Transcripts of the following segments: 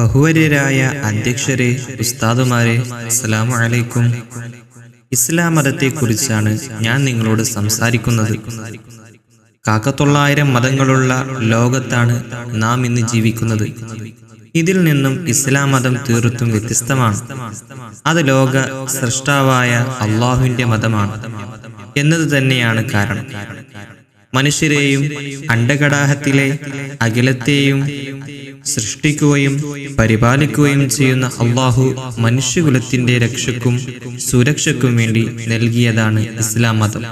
ബഹുവര്യരായ അധ്യക്ഷരെ ഉസ്താദുമാരെ അസ്സലാമു അലൈക്കും. ഇസ്ലാം മതത്തെക്കുറിച്ചാണ് ഞാൻ നിങ്ങളോട് സംസാരിക്കുന്നത്. കാക്കത്തൊള്ളായിരം മതങ്ങളുള്ള ലോകത്താണ് നാം ഇന്ന് ജീവിക്കുന്നത്. ഇതിൽ നിന്നും ഇസ്ലാം മതം തീർത്തും വ്യത്യസ്തമാണ്. അത് ലോക സൃഷ്ടാവായ അള്ളാഹുവിന്റെ മതമാണ് എന്നത് തന്നെയാണ് കാരണം. മനുഷ്യരെയും അണ്ടകടാഹത്തിലെ അഖിലത്തെയും സൃഷ്ടിക്കുകയും പരിപാലിക്കുകയും ചെയ്യുന്ന അള്ളാഹു മനുഷ്യകുലത്തിന്റെ രക്ഷക്കും സുരക്ഷയ്ക്കും വേണ്ടി നൽകിയതാണ് ഇസ്ലാം മതം.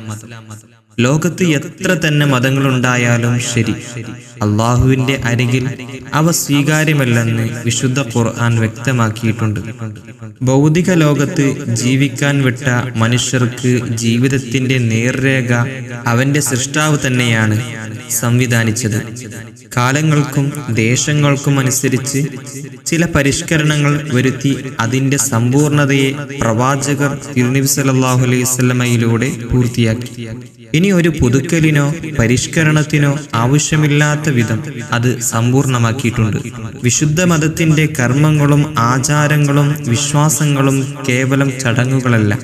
ലോകത്ത് എത്ര തന്നെ മതങ്ങളുണ്ടായാലും ശരി. അള്ളാഹുവിന്റെ അരികിൽ അവ സ്വീകാര്യമല്ലെന്ന് വിശുദ്ധ ഖുർആൻ വ്യക്തമാക്കിയിട്ടുണ്ട്. ഭൗതിക ലോകത്ത് ജീവിക്കാൻ വിട്ട മനുഷ്യർക്ക് ജീവിതത്തിന്റെ നേർരേഖ അവന്റെ സൃഷ്ടാവ് തന്നെയാണ് സംവിധാനിച്ചത്. കാലങ്ങൾക്കും ദേശങ്ങൾക്കും അനുസരിച്ച് ചില പരിഷ്കരണങ്ങൾ വരുത്തി അതിന്റെ സമ്പൂർണതയെ പ്രവാചകർ തിരുനബി സല്ലല്ലാഹു അലൈഹി സ്വലമയിലൂടെ പൂർത്തിയാക്കി. ഇനി ഒരു പുതുക്കലിനോ പരിഷ്കരണത്തിനോ ആവശ്യമില്ലാത്ത വിധം അത് സമ്പൂർണമാക്കിയിട്ടുണ്ട്. വിശുദ്ധ മതത്തിന്റെ കർമ്മങ്ങളും ആചാരങ്ങളും വിശ്വാസങ്ങളും കേവലം ചടങ്ങുകളല്ല.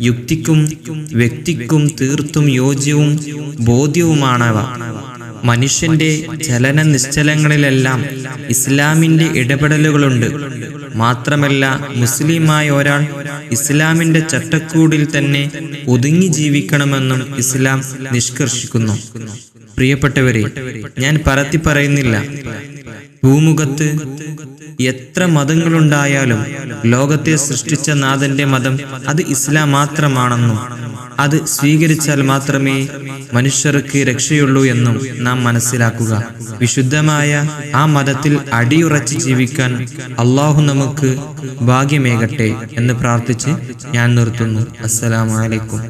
യുക്തിക്കും വ്യക്തിക്കും തീർത്തും യോജ്യവും ബോധ്യവുമാണവ. മനുഷ്യന്റെ ചലന നിശ്ചലങ്ങളിലെല്ലാം ഇസ്ലാമിന്റെ ഇടപെടലുകളുണ്ട്. മാത്രമല്ല മുസ്ലിമായ ഒരാൾ ഇസ്ലാമിന്റെ ചട്ടക്കൂടിൽ തന്നെ ഒതുങ്ങി ജീവിക്കണമെന്നും ഇസ്ലാം നിഷ്കർഷിക്കുന്നു. പ്രിയപ്പെട്ടവരെ ഞാൻ പറത്തി പറയുന്നില്ല. ഭൂമുഖത്ത് എത്ര മതങ്ങളുണ്ടായാലും ലോകത്തെ സൃഷ്ടിച്ച നാഥന്റെ മതം അത് ഇസ്ലാം മാത്രമാണെന്നും അത് സ്വീകരിച്ചാൽ മാത്രമേ മനുഷ്യർക്ക് രക്ഷയുള്ളൂ എന്നും നാം മനസ്സിലാക്കുക. വിശുദ്ധമായ ആ മതത്തിൽ അടിയുറച്ച് ജീവിക്കാൻ അള്ളാഹു നമുക്ക് ഭാഗ്യമേകട്ടെ എന്ന് പ്രാർത്ഥിച്ച് ഞാൻ നിർത്തുന്നു. അസ്സലാമലൈക്കും